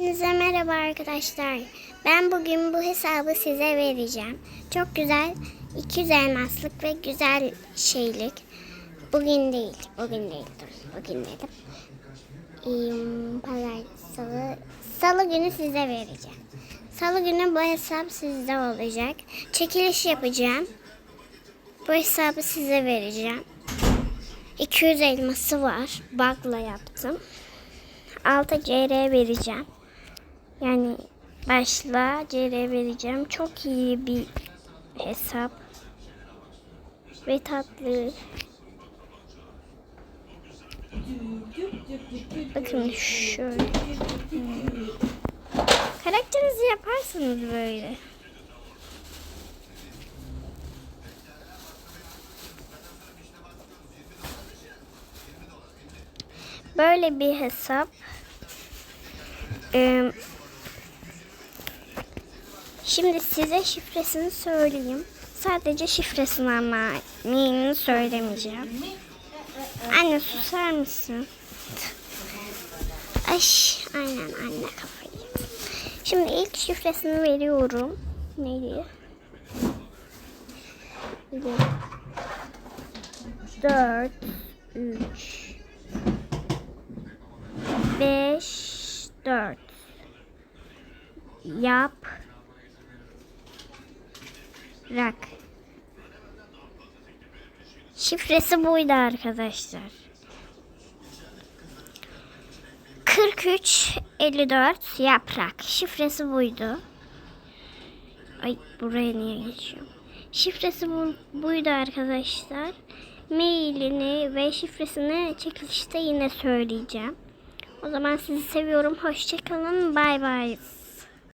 Hepinize merhaba arkadaşlar. Ben bugün bu hesabı size vereceğim. Çok güzel 200 elmaslık ve güzel şeylik. Bugün değil, bugün değil. Dur, bugün dedim. Ee, Pazar, salı, salı günü size vereceğim. Salı günü bu hesap sizde olacak. Çekiliş yapacağım. Bu hesabı size vereceğim. 200 elması var. Bug'la yaptım. 6 CR vereceğim. Yani başla CR vereceğim. Çok iyi bir hesap. Ve tatlı. Bakın şöyle. Hmm. Karakterinizi yaparsınız böyle. Böyle bir hesap. Ee, şimdi size şifresini söyleyeyim. Sadece şifresini ama mailini söylemeyeceğim. Anne susar mısın? Ay, aynen anne kafayı. Şimdi ilk şifresini veriyorum. Neydi? Dört, üç, beş, dört. Yap. Rak. Şifresi buydu arkadaşlar. 43 54 yaprak. Şifresi buydu. Ay buraya niye geçiyorum? Şifresi bu, buydu arkadaşlar. Mailini ve şifresini çekilişte yine söyleyeceğim. O zaman sizi seviyorum. Hoşçakalın. Bay bay.